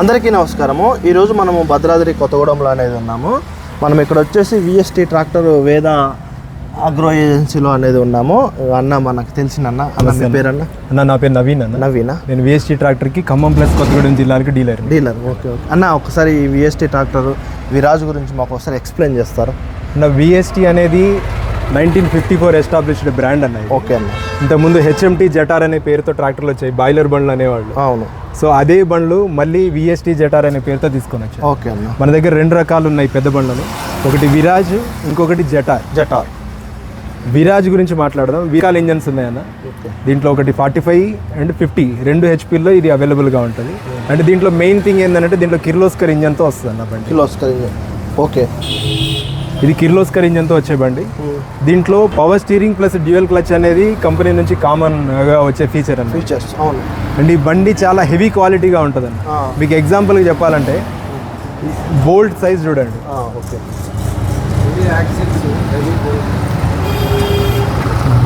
అందరికీ నమస్కారము. ఈరోజు మనము భద్రాద్రి కొత్తగూడెంలో అనేది ఉన్నాము. మనం ఇక్కడ వచ్చేసి విఎస్టీ ట్రాక్టర్ వేద అగ్రో ఏజెన్సీలో అనేది ఉన్నాము. అన్న మనకు తెలిసిన అన్న. అన్న మీ పేరన్న? అన్న నా పేరు నవీన్ అన్న. నవీనా? నేను విఎస్టీ ట్రాక్టర్కి ఖమ్మం ప్లస్ కొత్తగూడెం జిల్లాలకు డీలర్. Dealer okay okay. అన్న ఒకసారి ఈ విఎస్టీ ట్రాక్టర్ విరాజ్ గురించి మాకు ఒకసారి ఎక్స్ప్లెయిన్ చేస్తారు? నా విఎస్టీ అనేది nineteen fifty four established brand అన్న ఇది. ఓకే అన్న. ఇంతకుముందు హెచ్ఎంటీ జటార్ అనే పేరుతో ట్రాక్టర్లు వచ్చాయి బాయిలర్ బండ్లు అనేవాళ్ళు. అవును. సో అదే బండ్లు మళ్ళీ విఎస్టీ జటార్ అనే పేరుతో తీసుకొని వచ్చాయి ఓకే అన్న. మన దగ్గర రెండు రకాలు ఉన్నాయి పెద్ద బండ్లను. ఒకటి విరాజ్ ఇంకొకటి జటార్. జటార్. విరాజ్ గురించి మాట్లాడదాం. విరాల్ ఇంజన్స్ ఉన్నాయన్న దీంట్లో ఒకటి ఫార్టీ ఫైవ్ అండ్ ఫిఫ్టీ రెండు హెచ్పీలో ఇది అవైలబుల్గా ఉంటుంది. అండ్ దీంట్లో మెయిన్ థింగ్ ఏంటంటే దీంట్లో కిర్లోస్కర్ ఇంజన్తో వస్తుంది అన్న బండి. కిలోస్కర్ ఓకే. ఇది కిర్లోస్కర్ ఇంజన్తో వచ్చే బండి. దీంట్లో power steering plus dual clutch అనేది కంపెనీ నుంచి కామన్గా వచ్చే ఫీచర్ అన్న ఫీచర్స్ అవును. అండ్ ఈ బండి చాలా హెవీ క్వాలిటీగా ఉంటుంది అన్న ఆ. మీకు ఎగ్జాంపుల్గా చెప్పాలంటే బోల్ట్ సైజ్ చూడండి. ఓకే.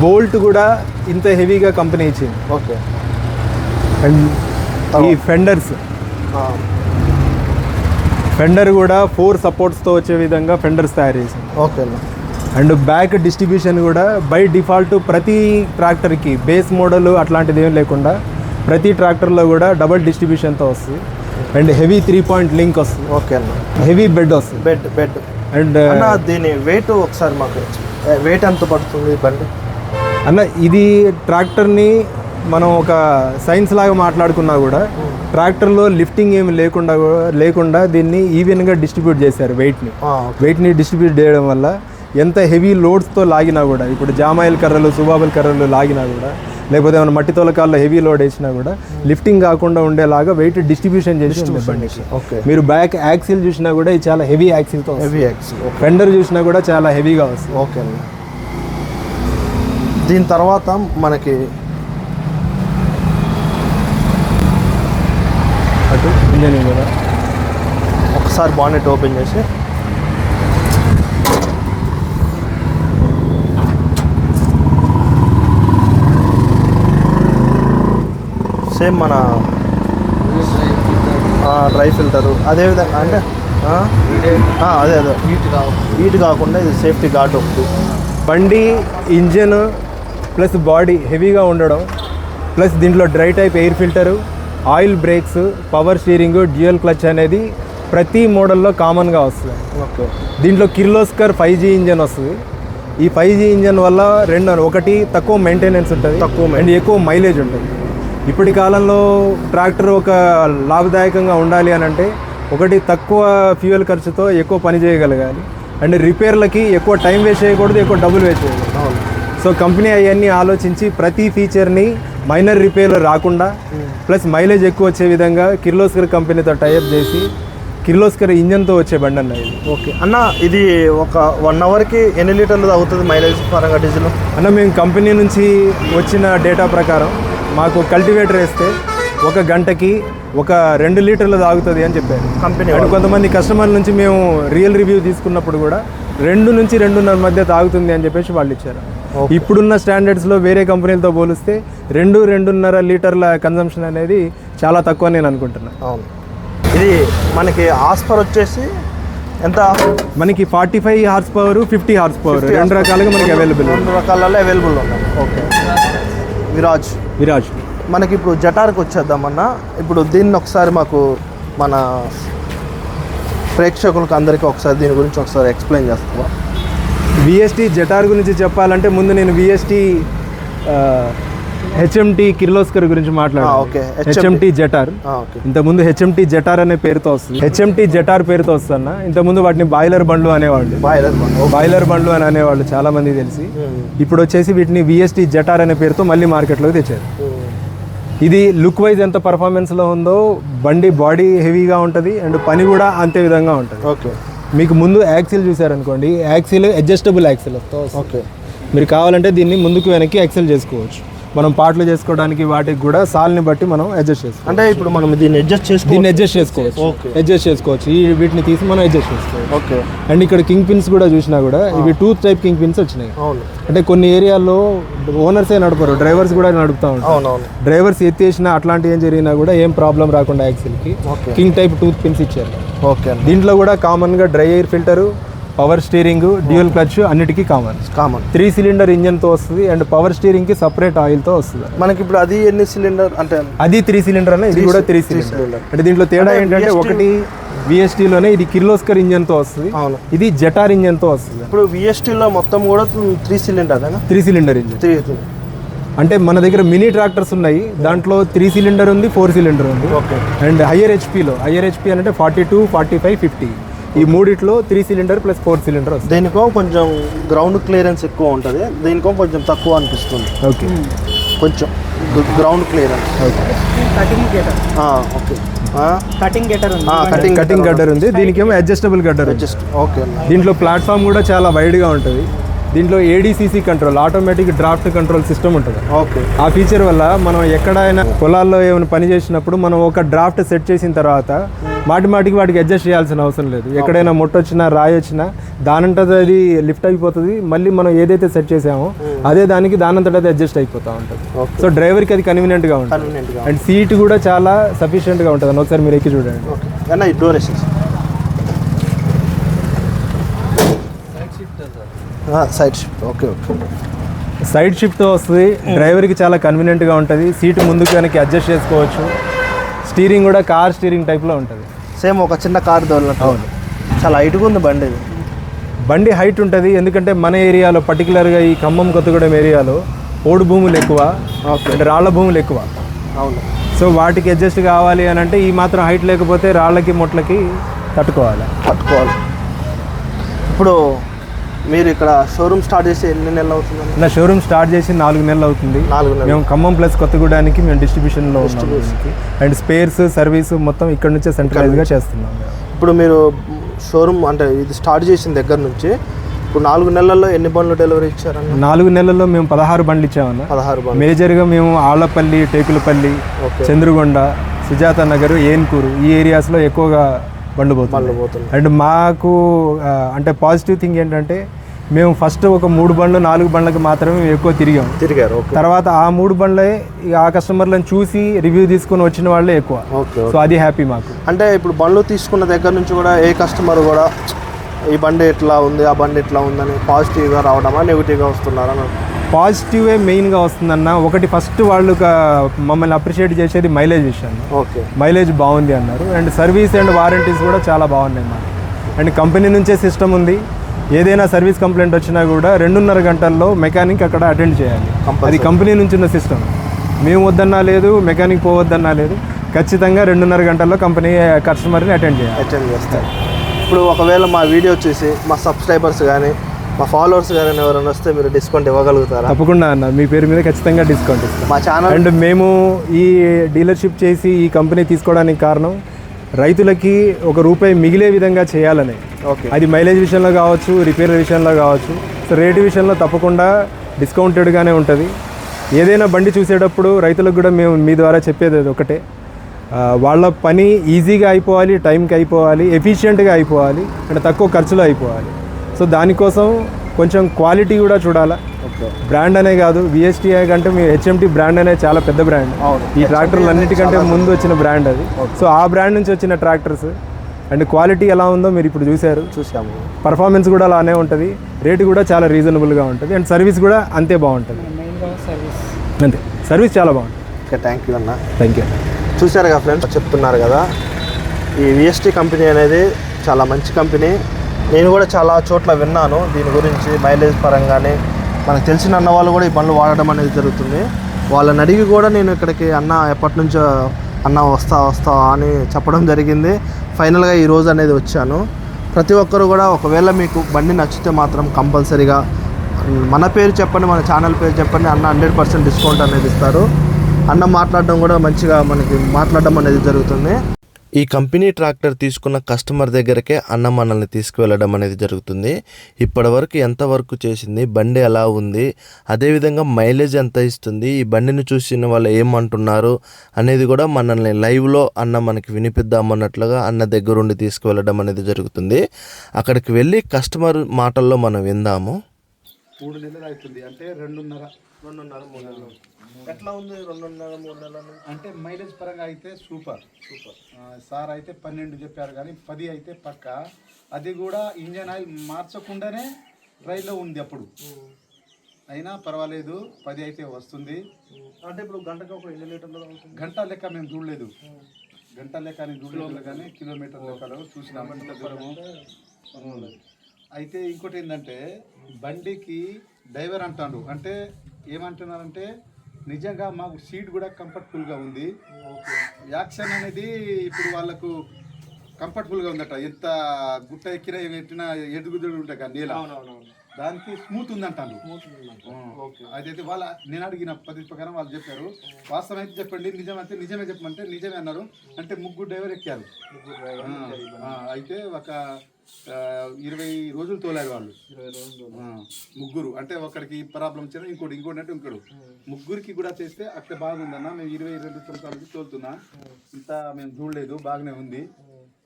బోల్ట్ కూడా ఇంత హెవీగా కంపెనీ ఇచ్చింది. ఓకే. అండ్ ఈ ఫెండర్స్ ఫెండర్ కూడా ఫోర్ సపోర్ట్స్తో వచ్చే విధంగా ఫెండర్స్ తయారు చేసింది. ఓకే అండ్ బ్యాక్ డిస్ట్రిబ్యూషన్ కూడా బై డిఫాల్ట్ ప్రతి ట్రాక్టర్కి బేస్ మోడల్ అట్లాంటిది ఏం లేకుండా ప్రతి ట్రాక్టర్లో కూడా డబల్ డిస్ట్రిబ్యూషన్తో వస్తుంది. And heavy three point link వస్తుంది. ఓకే అన్న. హెవీ బెడ్ వస్తుంది. బెడ్ బెడ్ అండ్ అన్న దీని వెయిట్ ఒకసారి మాకు వెయిట్ ఎంత పడుతుంది బండి? అన్న ఇది ట్రాక్టర్ని మనం ఒక సైన్స్ లాగా మాట్లాడుకున్నా కూడా ట్రాక్టర్లో లిఫ్టింగ్ ఏమి లేకుండా కూడా- లేకుండా దీన్ని ఈవెన్గా డిస్ట్రిబ్యూట్ చేశారు వెయిట్ని. వెయిట్ని డిస్ట్రిబ్యూట్ చేయడం వల్ల ఎంత హెవీ లోడ్స్తో లాగినా కూడా ఇప్పుడు జామాయిల్ కర్రలు సుబాబుల్ కర్రలు లాగినా కూడా లేకపోతే ఏమైనా మట్టి తోలకాల్లో హెవీ లోడ్ వేసినా కూడా లిఫ్టింగ్ కాకుండా ఉండేలాగా వెయిట్ డిస్ట్రిబ్యూషన్ చేసి మీరు బ్యాక్ యాక్సిల్ చూసినా కూడా ఇది చాలా హెవీ యాక్సిల్తో హెవీ ఓకే. ఫెండర్ చూసినా కూడా చాలా హెవీగా వస్తుంది. ఓకే దీని తర్వాత మనకి అటు ఇంజన్ ఒకసారి బానెట్ ఓపెన్ చేసి. సేమ్ మన డ్రై ఫిల్టరు. అదేవిధంగా అంటే అదే అదే. హీట్ కాకుండా ఇది సేఫ్టీ గార్డ్ ఒకటి. బండి ఇంజన్ ప్లస్ బాడీ హెవీగా ఉండడం ప్లస్ దీంట్లో dry type air filter oil brakes power steering dual clutch అనేది ప్రతి మోడల్లో కామన్గా వస్తుంది. ఓకే. దీంట్లో కిర్లోస్కర్ ఫైవ్ జీ ఇంజన్ వస్తుంది. ఈ ఫైవ్ జీ ఇంజన్ వల్ల రెండు ఒకటి తక్కువ మెయింటెనెన్స్ ఉంటుంది తక్కువ అండ్ ఎక్కువ మైలేజ్ ఉంటుంది. ఇప్పటి కాలంలో ట్రాక్టర్ ఒక లాభదాయకంగా ఉండాలి అని అంటే ఒకటి తక్కువ ఫ్యూయల్ ఖర్చుతో ఎక్కువ పని చేయగలగాలి. అండ్ రిపేర్లకి ఎక్కువ టైం వేస్ట్ చేయకూడదు ఎక్కువ డబ్బులు వేస్ట్ చేయకూడదు. సో కంపెనీ అవన్నీ ఆలోచించి ప్రతి ఫీచర్ని మైనర్ రిపేర్లు రాకుండా ప్లస్ మైలేజ్ ఎక్కువ వచ్చే విధంగా కిర్లోస్కర్ కంపెనీతో టైఅప్ చేసి కిర్లోస్కర్ ఇంజన్తో వచ్చే బండి అన్న ఇది. ఓకే. అన్న ఇది ఒక వన్ అవర్కి ఎన్ని లీటర్లు అవుతుంది మైలేజ్ పరంగా డీజిల్? అన్న మేము కంపెనీ నుంచి వచ్చిన డేటా ప్రకారం మాకు కల్టివేటర్ వేస్తే ఒక గంటకి ఒక రెండు లీటర్లు తాగుతుంది అని చెప్పారు. కంపెనీ అండ్ కొంతమంది కస్టమర్ నుంచి మేము రియల్ రివ్యూ తీసుకున్నప్పుడు కూడా రెండు నుంచి రెండున్నర మధ్య తాగుతుంది అని చెప్పేసి వాళ్ళు ఇచ్చారు. ఇప్పుడున్న స్టాండర్డ్స్లో వేరే కంపెనీలతో పోలిస్తే రెండు రెండున్నర లీటర్ల కన్జంప్షన్ అనేది చాలా తక్కువ నేను అనుకుంటున్నాను అవును. ఇది మనకి ఆస్పర్ వచ్చేసి ఎంత? మనకి forty five horse power fifty horse power 50 రెండు రకాలుగా మనకి అవైలబుల్ రెండు రకాలలో అవైలబుల్ ఉన్నాయి. ఓకే విరాజ్. విరాజ్. మనకి ఇప్పుడు జటార్కి వచ్చేద్దామన్నా ఇప్పుడు దీన్ని ఒకసారి మాకు మన ప్రేక్షకులకు అందరికీ ఒకసారి దీని గురించి ఒకసారి ఎక్స్ప్లెయిన్ చేస్తావా? విఎస్టీ జటార్ గురించి చెప్పాలంటే ముందు నేను విఎస్టీ హెచ్ఎంటి కిర్లోస్కర్ గురించి మాట్లాడాను. ఓకే. HMT Zetor. ఇంతకుముందు హెచ్ఎంటి జటార్ అనే పేరుతో వస్తుంది. హెచ్ఎంటి జటార్ పేరుతో వస్తున్న ఇంతకుముందు వాటిని బాయిలర్ బండ్లు అనేవాళ్ళు. బాయ్ బాయిలర్ బండ్లు అని అనేవాళ్ళు చాలా మంది తెలిసి ఇప్పుడు వచ్చేసి వీటిని విఎస్టీ జటార్ అనే పేరుతో మళ్ళీ మార్కెట్లోకి తెచ్చారు. ఇది లుక్ వైజ్ ఎంత పర్ఫార్మెన్స్లో ఉందో బండి బాడీ హెవీగా ఉంటుంది అండ్ పని కూడా అంతే విధంగా ఉంటుంది. ఓకే. మీకు ముందు యాక్సిల్ చూసారనుకోండి యాక్సిల్ అడ్జస్టబుల్ యాక్సిల్ ఓకే మీరు కావాలంటే దీన్ని ముందుకు వెనక్కి యాక్సిల్ చేసుకోవచ్చు. మనం పాటలు చేసుకోవడానికి వాటికి కూడా సాల్ని బట్టి మనం అడ్జస్ట్ చేసుకోవచ్చు. అంటే ఇప్పుడు మనం దీన్ని అడ్జస్ట్ చేసుకో దీన్ని అడ్జస్ట్ చేసుకోవచ్చు. అడ్జస్ట్ చేసుకోవచ్చు. ఈ వీటిని తీసి మనం అడ్జస్ట్ చేసుకోవచ్చు. ఓకే. అండ్ ఇక్కడ కింగ్ పిన్స్ కూడా చూసినా కూడా ఇవి టూ టైప్ కింగ్ పిన్స్ వచ్చినాయి. అవును. అంటే కొన్ని ఏరియాల్లో ఓనర్సే నడపరు డ్రైవర్స్ కూడా నడుపుతూ ఉంటారు. డ్రైవర్స్ ఎత్తేసినా అట్లాంటివి ఏం జరిగినా కూడా ఏం ప్రాబ్లం రాకుండా యాక్సిల్కి కింగ్ టైప్ టూత్ పిన్స్ ఇచ్చారు. ఓకే దీంట్లో కూడా కామన్గా dry air filter power steering dual clutch అన్నిటికీ కామన్. కామన్. త్రీ సిలిండర్ ఇంజన్తో వస్తుంది అండ్ పవర్ స్టీరింగ్కి సపరేట్ ఆయిల్తో వస్తుంది. మనకి ఇప్పుడు అది ఎన్ని సిలిండర్ అంటే అది త్రీ సిలిండర్ అన్న ఇది కూడా త్రీ సిలిండర్. అంటే దీంట్లో తేడా ఏంటంటే ఒకటి విఎస్టీలోనే ఇది కిర్లోస్కర్ ఇంజన్తో వస్తుంది. అవును. ఇది జటార్ ఇంజన్తో వస్తుంది. ఇప్పుడు విఎస్టీలో మొత్తం కూడా three cylinder three cylinder engine. Three అంటే మన దగ్గర మినీ ట్రాక్టర్స్ ఉన్నాయి. దాంట్లో త్రీ సిలిండర్ ఉంది ఫోర్ సిలిండర్ ఉంది. ఓకే. అండ్ హయ్యర్ హెచ్పిలో హయ్యర్ హెచ్పి అంటే forty two forty five fifty. ఈ మూడిట్లో three cylinder plus four cylinder వస్తుంది దీనికో కొంచెం గ్రౌండ్ క్లియరెన్స్ ఎక్కువ ఉంటుంది. దీనికో కొంచెం తక్కువ అనిపిస్తుంది. ఓకే. కొంచెం ground clearance okay. Cutting getter okay. Cutting గెటర్ ఉంది. కటింగ్ కటింగ్ గడ్డర్ ఉంది. దీనికేమో అడ్జస్టబుల్ గడ్డర్ ఉంది. Just okay. అన్న దీంట్లో ప్లాట్ఫామ్ కూడా చాలా వైడ్గా ఉంటుంది. దీంట్లో ADCC control automatic draft control system ఉంటుంది. ఓకే ఆ ఫీచర్ వల్ల మనం ఎక్కడైనా పొలాల్లో ఏమైనా పని చేసినప్పుడు మనం ఒక డ్రాఫ్ట్ సెట్ చేసిన తర్వాత మాటి మాటికి వాటికి అడ్జస్ట్ చేయాల్సిన అవసరం లేదు. ఎక్కడైనా ముట్ట వచ్చినా రాయి వచ్చినా దానంతట అది లిఫ్ట్ అయిపోతుంది. మళ్ళీ మనం ఏదైతే సెట్ చేసామో అదే దానికి దానంతట అది అడ్జస్ట్ అయిపోతూ ఉంటుంది. సో డ్రైవర్కి అది కన్వీనియంట్గా ఉంటుంది. అండ్ సీట్ కూడా చాలా సఫిషియెంట్గా ఉంటుంది. ఒకసారి మీరు ఎక్కి చూడండి. Door side shift okay okay side shift వస్తుంది. డ్రైవర్కి చాలా కన్వీనియంట్గా ఉంటుంది. సీట్ ముందుకు వెనక్కి అడ్జస్ట్ చేసుకోవచ్చు. స్టీరింగ్ కూడా కార్ స్టీరింగ్ టైప్లో ఉంటుంది. సేమ్ ఒక చిన్న కార్ అవును. చాలా హైట్గా ఉంది బండి ఇది. బండి హైట్ ఉంటుంది. ఎందుకంటే మన ఏరియాలో పర్టికులర్గా ఈ ఖమ్మం కొత్తగూడెం ఏరియాలో ఓడు భూములు ఎక్కువ. అంటే రాళ్ళ భూములు ఎక్కువ. అవును. సో వాటికి అడ్జస్ట్ కావాలి అని అంటే ఈ మాత్రం హైట్ లేకపోతే రాళ్ళకి మొట్లకి తట్టుకోవాలి. పట్టుకోవాలి ఇప్పుడు మీరు ఇక్కడ షోరూమ్ స్టార్ట్ చేసి ఎన్ని నెలలు అవుతుందండి నా షోరూమ్ స్టార్ట్ చేసి నాలుగు నెలలు అవుతుంది. నాలుగు నెలలు. మేము ఖమ్మం ప్లస్ కొత్తగూడానికి మేము డిస్ట్రిబ్యూషన్లో. అండ్ స్పేర్స్ సర్వీస్ మొత్తం ఇక్కడ నుంచే సెంట్రలైజ్గా చేస్తున్నాం ఇప్పుడు మీరు షోరూమ్ అంటే ఇది స్టార్ట్ చేసిన దగ్గర నుంచి ఇప్పుడు నాలుగు నెలల్లో ఎన్ని బండ్లు డెలివరీ ఇచ్చారన్న? నాలుగు నెలల్లో మేము పదహారు బండ్లు ఇచ్చామన్న. పదహారు బండ్లు. మేజర్గా మేము ఆళ్ళపల్లి టేకులపల్లి చంద్రగొండ సుజాత నగర్ ఏన్కూరు ఈ ఏరియాస్లో ఎక్కువగా బండ్లు పోతుంది అండ్ మాకు అంటే పాజిటివ్ థింగ్ ఏంటంటే మేము ఫస్ట్ ఒక మూడు బండ్లు నాలుగు బండ్లకి మాత్రమే ఎక్కువ తిరిగాం. తిరిగారు తర్వాత ఆ మూడు బండ్లే ఆ కస్టమర్లను చూసి రివ్యూ తీసుకొని వచ్చిన వాళ్ళే ఎక్కువ. సో అది హ్యాపీ మాకు. అంటే ఇప్పుడు బండ్లు తీసుకున్న దగ్గర నుంచి కూడా ఏ కస్టమర్ కూడా ఈ బండి ఎట్లా ఉంది ఆ బండి ఎట్లా ఉందని పాజిటివ్గా రావడమా నెగిటివ్గా వస్తున్నారా? పాజిటివే మెయిన్గా వస్తుందన్న ఒకటి ఫస్ట్ వాళ్ళు మమ్మల్ని అప్రిషియేట్ చేసేది మైలేజ్ విషయాన్ని ఓకే. మైలేజ్ బాగుంది అన్నారు. అండ్ సర్వీస్ అండ్ వారంటీస్ కూడా చాలా బాగున్నాయి మాకు. అండ్ కంపెనీ నుంచే సిస్టమ్ ఉంది. ఏదైనా సర్వీస్ కంప్లైంట్ వచ్చినా కూడా రెండున్నర గంటల్లో మెకానిక్ అక్కడ అటెండ్ చేయాలి. అది కంపెనీ నుంచి ఉన్న సిస్టమ్. మేము వద్దన్నా లేదు మెకానిక్ పోవద్దన్నా లేదు. ఖచ్చితంగా రెండున్నర గంటల్లో కంపెనీ కస్టమర్ని అటెండ్ చేయాలి. అటెండ్ చేస్తారు. ఇప్పుడు ఒకవేళ మా వీడియో చూసి మా సబ్స్క్రైబర్స్ కానీ మా ఫాలోవర్స్ కానీ ఎవరైనా వస్తే మీరు డిస్కౌంట్ ఇవ్వగలుగుతారా? తప్పకుండా అన్న. మీ పేరు మీద ఖచ్చితంగా డిస్కౌంట్ ఇస్తాం. మా ఛానల్ అండ్ మేము ఈ డీలర్షిప్ చేసి ఈ కంపెనీ తీసుకోవడానికి కారణం రైతులకి ఒక రూపాయి మిగిలే విధంగా చేయాలని. ఓకే. అది మైలేజ్ విషయంలో కావచ్చు రిపేర్ విషయంలో కావచ్చు. సో రేటు విషయంలో తప్పకుండా డిస్కౌంటెడ్గానే ఉంటుంది. ఏదైనా బండి చూసేటప్పుడు రైతులకు కూడా మేము మీ ద్వారా చెప్పేది అది ఒకటే. వాళ్ళ పని ఈజీగా అయిపోవాలి టైంకి అయిపోవాలి ఎఫిషియెంట్గా అయిపోవాలి అండ్ తక్కువ ఖర్చులో అయిపోవాలి. సో దానికోసం కొంచెం క్వాలిటీ కూడా చూడాలా. బ్రాండ్ అనే కాదు విఎస్టీఐ కంటే మీ హెచ్ఎంటీ బ్రాండ్ అనే చాలా పెద్ద బ్రాండ్. అవును. ఈ ట్రాక్టర్లు అన్నిటికంటే ముందు వచ్చిన బ్రాండ్ అది. సో ఆ బ్రాండ్ నుంచి వచ్చిన ట్రాక్టర్స్. అండ్ క్వాలిటీ ఎలా ఉందో మీరు ఇప్పుడు చూశారు. చూసాము పర్ఫార్మెన్స్ కూడా అలానే ఉంటుంది. రేటు కూడా చాలా రీజనబుల్గా ఉంటుంది. అండ్ సర్వీస్ కూడా అంతే బాగుంటుంది. అంతే. సర్వీస్ చాలా బాగుంటుంది. ఓకే థ్యాంక్ యూ అన్న. థ్యాంక్ యూ కదా ఫ్రెండ్స్ చెప్తున్నారు కదా. ఈ విఎస్టీ కంపెనీ అనేది చాలా మంచి కంపెనీ నేను కూడా చాలా చోట్ల విన్నాను దీని గురించి మైలేజ్ పరంగానే. మనకు తెలిసిన అన్న వాళ్ళు కూడా ఈ బండ్లు వాడడం అనేది జరుగుతుంది. వాళ్ళని అడిగి కూడా నేను ఇక్కడికి అన్న ఎప్పటి నుంచో అన్న వస్తా వస్తా అని చెప్పడం జరిగింది. ఫైనల్గా ఈ రోజు అనేది వచ్చాను. ప్రతి ఒక్కరు కూడా ఒకవేళ మీకు బండి నచ్చితే మాత్రం కంపల్సరీగా మన పేరు చెప్పండి మన ఛానల్ పేరు చెప్పండి. అన్న హండ్రెడ్ పర్సెంట్ డిస్కౌంట్ అనేది ఇస్తారు. అన్న మాట్లాడడం కూడా మంచిగా మనకి మాట్లాడడం అనేది జరుగుతుంది. ఈ కంపెనీ ట్రాక్టర్ తీసుకున్న కస్టమర్ దగ్గరకే అన్న మనల్ని తీసుకువెళ్ళడం అనేది జరుగుతుంది. ఇప్పటివరకు ఎంత వర్క్ చేసింది బండి ఎలా ఉంది అదేవిధంగా మైలేజ్ ఎంత ఇస్తుంది ఈ బండిని చూసిన వాళ్ళు ఏమంటున్నారు అనేది కూడా మనల్ని లైవ్లో అన్న మనకి వినిపిద్దామన్నట్లుగా అన్న దగ్గరుండి తీసుకువెళ్ళడం అనేది జరుగుతుంది. అక్కడికి వెళ్ళి కస్టమర్ మాటల్లో మనం విందాము. మూడు నెలలు అవుతుంది. అంటే రెండున్నర. రెండున్నర మూడు నెలలు. ఎట్లా ఉంది రెండున్నర మూడు నెలలు అంటే మైలేజ్ పరంగా అయితే సూపర్. సూపర్. సార్ అయితే పన్నెండు చెప్పారు కానీ పది అయితే పక్క. అది కూడా ఇంజన్ ఆయిల్ మార్చకుండానే రైల్లో ఉంది అప్పుడు. అయినా పర్వాలేదు పది అయితే వస్తుంది. అంటే ఇప్పుడు గంటకు ఒక ఎన్ని లీటర్లు గంట లెక్క మేము చూడలేదు. గంట లెక్క అని చూడలేదు కానీ కిలోమీటర్ లెక్కలో చూసినాము. ఇంత దూరము అయితే ఇంకోటి ఏంటంటే బండికి డ్రైవర్ అంటాడు. అంటే ఏమంటున్నారంటే నిజంగా మాకు సీట్ కూడా కంఫర్టబుల్గా ఉంది. యాక్షన్ అనేది ఇప్పుడు వాళ్ళకు కంఫర్టబుల్గా ఉందట. ఎంత గుట్ట ఎక్కినా ఎట్టినా ఎదుగుదలు ఉంటాయి కదా నేల. దానికి స్మూత్ ఉంది అంటాను అదైతే వాళ్ళ నేను అడిగిన పద్ధతి ప్రకారం వాళ్ళు చెప్పారు. వాస్తవం అయితే చెప్పండి. నిజమైతే నిజమే చెప్పమంటే నిజమే అన్నారు. అంటే ముగ్గురు డ్రైవర్ ఎక్కారు. అయితే ఒక ఇరవై రోజులు తోలారు వాళ్ళు. ముగ్గురు. అంటే ఒకరికి ప్రాబ్లం వచ్చినా ఇంకోటి ఇంకోటి అంటే ఇంకోటి ముగ్గురికి కూడా చేస్తే అక్కడ బాగుందన్న మేము ఇరవై రెండు సంవత్సరాలకి తోలుతున్నా. ఇంత మేము చూడలేదు బాగానే ఉంది.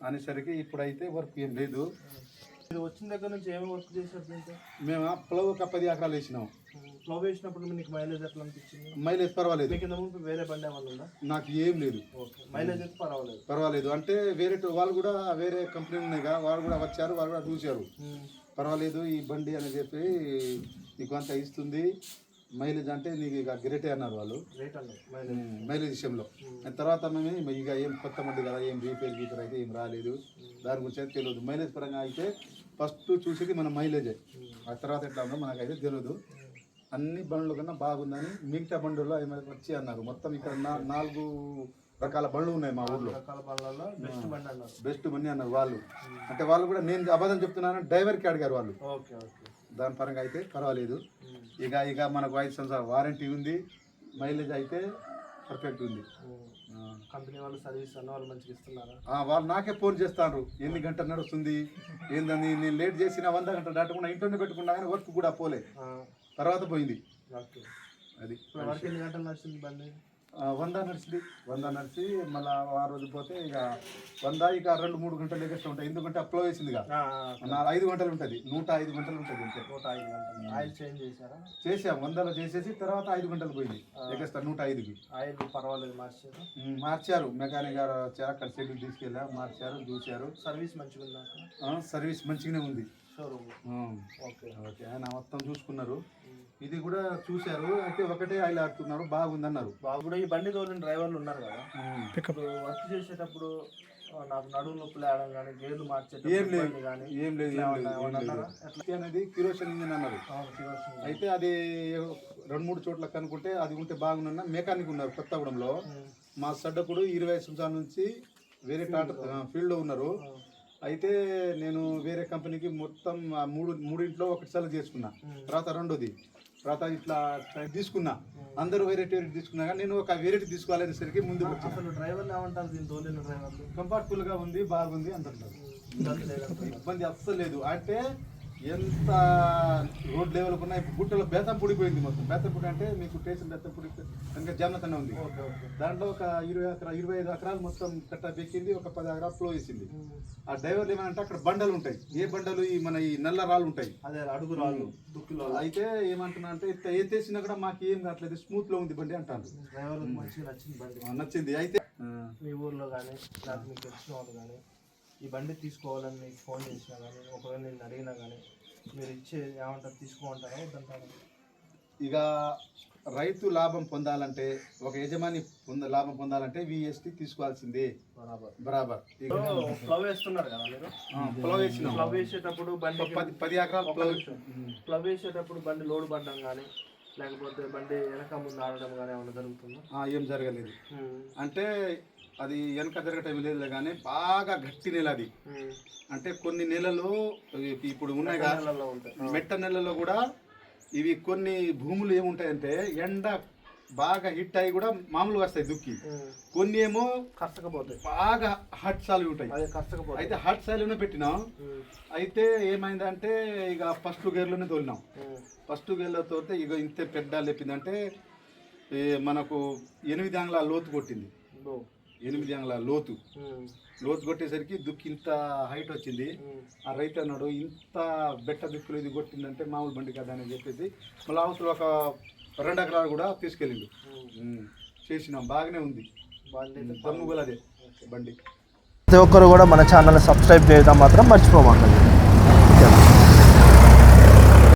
అనేసరికి ఇప్పుడైతే వర్క్ ఏం లేదు. వచ్చిన దగ్గర నుంచి ఏమి వర్క్ చేశారు మేము ప్లవ్ ఒక పది ఎకరాలు వేసినాం. ఫ్లో వేసినప్పుడు మీకు మైలేజ్ ఎట్లా అనిపించింది? మైలేజ్ పర్వాలేదు. మీకు ఇంత ముందు వేరే బండి ఏమన్నా ఉందా? నాకు ఏం లేదు. మైలేజ్ అయితే పర్వాలేదు. పర్వాలేదు. అంటే వేరే వాళ్ళు కూడా వేరే కంపెనీ ఉన్నాయి కదా వాళ్ళు కూడా వచ్చారు వాళ్ళు కూడా చూశారు. పర్వాలేదు ఈ బండి అని చెప్పి నీకు అంత ఇస్తుంది. మైలేజ్ అంటే నీకు ఇక గ్రేటే అన్నారు వాళ్ళు. మైలేజ్ విషయంలో. తర్వాత మేము ఇక ఏం కొత్త బండి కదా ఏం రీపేర్ గీపేర్ అయితే ఏం రాలేదు. దాని గురించి అయితే తెలియదు. మైలేజ్ పరంగా అయితే ఫస్ట్ చూసేది మన మైలేజే ఆ తర్వాత ఎట్లా ఉందో మనకైతే తెలియదు. అన్ని బండ్ల కన్నా బాగుందని మిగతా బండ్లలో వచ్చి అన్నారు. మొత్తం ఇక్కడ నాలుగు రకాల బండ్లు ఉన్నాయి మా ఊర్లో. బెస్ట్ బండి అన్నారు. బెస్ట్ బండి అన్నారు వాళ్ళు. అంటే వాళ్ళు కూడా నేను అబద్ధం చెప్తున్నానని డ్రైవర్కి అడిగారు వాళ్ళు. దాని పరంగా అయితే పర్వాలేదు. ఇక ఇక మనకు ఐదు సంవత్సరాల వారంటీ ఉంది మైలేజ్ అయితే పర్ఫెక్ట్ ఉంది. కంపెనీ వాళ్ళు సర్వీస్ అన్న వాళ్ళు మంచిగా ఇస్తున్నారా? వాళ్ళు నాకే ఫోన్ చేస్తారు ఎన్ని గంటలు నడుస్తుంది? ఏందని నేను లేట్ చేసిన వంద గంటలు దాటకుండా ఇంట్లోనే పెట్టుకున్నా కానీ వర్క్ కూడా పోలే. తర్వాత పోయింది. అది ఎన్ని గంటలు నడిచింది బండి? వంద నడిచింది. వంద నడిచి మళ్ళీ ఆ రోజు పోతే ఇక వంద ఇక రెండు మూడు గంటలు ఎగస్ట్రా ఉంటాయి. ఎందుకంటే అప్లో వేసిందిగా నా ఐదు గంటలు ఉంటుంది. నూట ఐదు గంటలు ఉంటుంది అంతే. నూట ఐదు గంటలు. ఆయిల్ చేంజ్ చేశారా? చేసాం వందలో చేసేసి తర్వాత ఐదు గంటలు పోయింది. ఎగస్ట్రా నూట ఐదుకి. ఆయిల్ పర్వాలేదు మార్చారు. మార్చారు. మెకానిక్ గారు వచ్చారు. అక్కడ షెడ్యూల్ తీసుకెళ్ళా మార్చారు చూశారు. సర్వీస్ మంచిగా ఉందా సర్వీస్ మంచిగానే ఉంది. షోరూమ్ ఓకే ఓకే ఆయన మొత్తం చూసుకున్నారు. ఇది కూడా చూశారు. అయితే ఒకటే ఆయిల్ ఆడుతున్నారు. బాగుందన్నారు. బాబు కూడా ఈ బండి తోలిన డ్రైవర్లు ఉన్నారు కదా. వర్క్ చేసేటప్పుడు నాకు నడుము నొప్పి లేవడం కానీ గేర్లు ఏం మార్చేటప్పుడు కానీ ఏం లేదు లేదు, ఏం లేదు. అనేది కిరోషన్ ఇంజిన్ అన్నారు. అయితే అది రెండు మూడు చోట్ల కనుక్కుంటే అది ఉంటే బాగున్నా మెకానిక్ ఉన్నారు కొత్తగూడెంలో. మా సడ్డకుడు ఇరవై సంవత్సరాల నుంచి వేరే టాటా ఫీల్డ్లో ఉన్నారు. అయితే నేను వేరే కంపెనీకి మొత్తం మూడు మూడింట్లో ఒకటి సెలెక్ట్ చేసుకున్నా. తర్వాత రెండోది. తర్వాత ఇట్లా తీసుకున్నా. అందరూ వెరైటీ వెరైటీ తీసుకున్నా కానీ నేను ఒక వెరైటీ తీసుకోవాలనేసరికి వచ్చాను. అసలు డ్రైవర్లు ఏమంటారు దీని తోలిన డ్రైవర్లు కంఫర్టబుల్గా ఉంది బాగుంది లేదంటారు ఇబ్బంది అస్సలు లేదు. అంటే ఎంత రోడ్ లెవెల్ ఉన్నాయి గుట్టలో బేతం పుడిపోయింది మొత్తం. బేతం పుడి అంటే మీకు స్టేషన్ బేతం పుడి కనుక జామతన్న ఉంది. దాంట్లో ఒక ఇరవై ఎకరా ఇరవై ఐదు ఎకరాలు మొత్తం కట్ట పెక్కింది ఒక పది ఎకరాలు ఫ్లో వేసింది ఆ డ్రైవర్లు ఏమంటే అక్కడ బండలు ఉంటాయి. ఏ బండలు ఈ మన ఈ నల్ల రాళ్ళు ఉంటాయి. అదే అడుగు రాళ్ళు దుక్కులో అయితే ఏమంటున్నా అంటే ఇంత ఏ చేసినా కూడా మాకు ఏం కావట్లేదు. స్మూత్లో ఉంది బండి అంటారు డ్రైవర్లకు మంచిగా నచ్చింది నచ్చింది. అయితే మీ ఊర్లో కానీ లేకపోతే మీకు తెలిసిన వాళ్ళు కానీ ఈ బండి తీసుకోవాలని మీకు ఫోన్ చేసినా కానీ ఒకవేళ నేను అడిగినా కానీ మీరు ఇచ్చే ఏమంటారు తీసుకోమంటారా వద్దంటారా ఇక రైతు లాభం పొందాలంటే ఒక యజమాని పొంద లాభం పొందాలంటే విఎస్టీ తీసుకోవాల్సిందే. బరాబర్. బరాబర్. ప్లవ్ వేస్తున్నారు కదా మీరు? ప్లవ్ వేసినాం. ప్లవ్ వేసేటప్పుడు బండి పది పది ఎకరాలు ప్లవ్ ప్లవ్ వేసేటప్పుడు బండి లోడ్ పడడం కానీ లేకపోతే బండి వెనక ముందు ఆడడం కానీ ఏమైనా జరుగుతుందా? ఏం జరగలేదు. అంటే అది వెనక జరగటం లేదు కానీ బాగా గట్టి నెల అది. అంటే కొన్ని నెలలు ఇప్పుడు ఉన్నాయి కదా మెట్ట నెలలో కూడా ఇవి కొన్ని భూములు ఏముంటాయంటే ఎండ బాగా హిట్ అయ్యి కూడా మామూలుగా వస్తాయి దుక్కి. కొన్ని ఏమో కష్టకపోతాయి బాగా హట్ సాలు ఉంటాయి. అయితే హట్ సాలునే పెట్టినాం. అయితే ఏమైందంటే ఇక ఫస్ట్ గేర్లోనే తోలినాం. ఫస్ట్ గేర్లో తోలితే ఇక ఇంతే పెద్ద లేపిందంటే మనకు ఎనిమిది అంగుళాల లోతు కొట్టింది. ఎనిమిది అంగుళాల లోతు. లోతు కొట్టేసరికి దుక్కి ఇంత హైట్ వచ్చింది. ఆ రైతు అన్నాడు ఇంత బెట్ట దుక్కులు ఇది కొట్టిందంటే మామూలు బండి కదా అని చెప్పేసి మళ్ళీ అవసరం ఒక రెండు ఎకరాలు కూడా తీసుకెళ్ళిండు. చేసినాం. బాగానే ఉంది. దమ్ము అదే బండి. ప్రతి ఒక్కరు కూడా మన ఛానల్ని సబ్స్క్రైబ్ చేయడం మాత్రం మర్చిపోమాకండి.